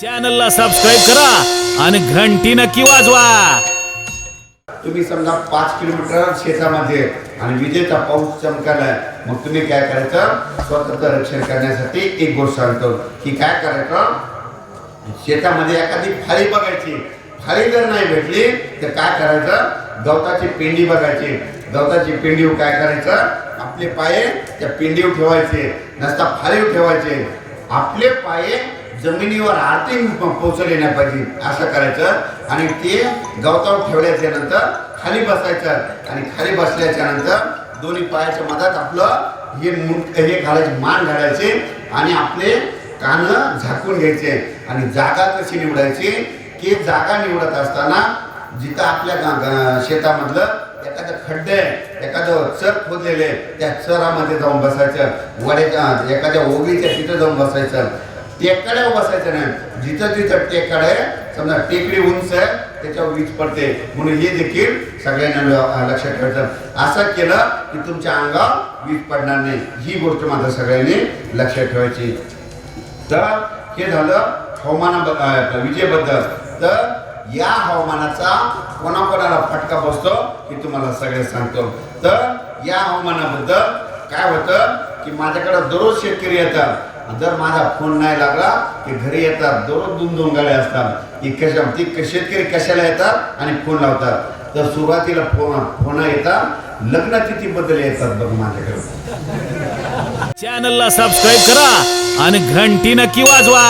चॅनलला सबस्क्राईब करा आणि घंटी नक्की वाजवा. तुम्ही समजा पाच किलोमीटर शेतामध्ये आणि विजेचा पाऊस चमकालाय मग तुम्ही काय करायचं? स्वतःचं रक्षण करण्यासाठी एक गोष्ट सांगतो की काय करायचं? शेतामध्ये एखादी फाळी बघायची. फाळी जर नाही भेटली तर काय करायचं? गवताची पेंडी बघायची. गवताची पेंडीव काय करायचं? आपले पाये त्या पेंडीव ठेवायचे. नसता फाळीव ठेवायचे. आपले पाये जमिनीवर आर्थिक पोचले नाही पाहिजे असं करायचं आणि ते गवतावर ठेवल्याच्या नंतर खाली बसायचं आणि खाली बसल्याच्या नंतर दोन्ही पायाच्या मधात आपलं हे मुंड हे घालायचे मान घालायचे आणि आपले कान झाकून घ्यायचे आणि जागा कशी निवडायची. की जागा निवडत असताना जिथं आपल्या शेतामधलं एखादं खड्डे आहे एखादं चर खोदलेले त्या चरामध्ये जाऊन बसायचं. वड्याच्या एखाद्या ओगीच्या तिथं जाऊन बसायचं. टेकड्यावर बसायचं नाही. जिथं तिथं टेकड आहे समजा टेकडी उंच आहे त्याच्यावर वीज पडते. म्हणून हे देखील सगळ्यांना लक्षात ठेवायचं. असं केलं की तुमच्या अंगावर वीज पडणार नाही. ही गोष्ट मात्र सगळ्यांनी लक्षात ठेवायची. तर हे झालं हवामाना विजेबद्दल. तर या हवामानाचा कोणाकोणाला फटका बसतो हे तुम्हाला सगळे सांगतो. तर या हवामानाबद्दल काय होतं की माझ्याकडं दररोज शेतकरी येतात. जर माझा फोन नाही लागला की घरी येतात दररोज दोन दोन गाड्या असतात की कशा ती शेतकरी कशाला येतात आणि फोन लावतात? तर सुरुवातीला फोन फोन येतात लग्न तिथीबद्दल येतात बघ माझ्याकडे. चॅनलला सबस्क्राईब करा आणि घंटी नक्की वाजवा.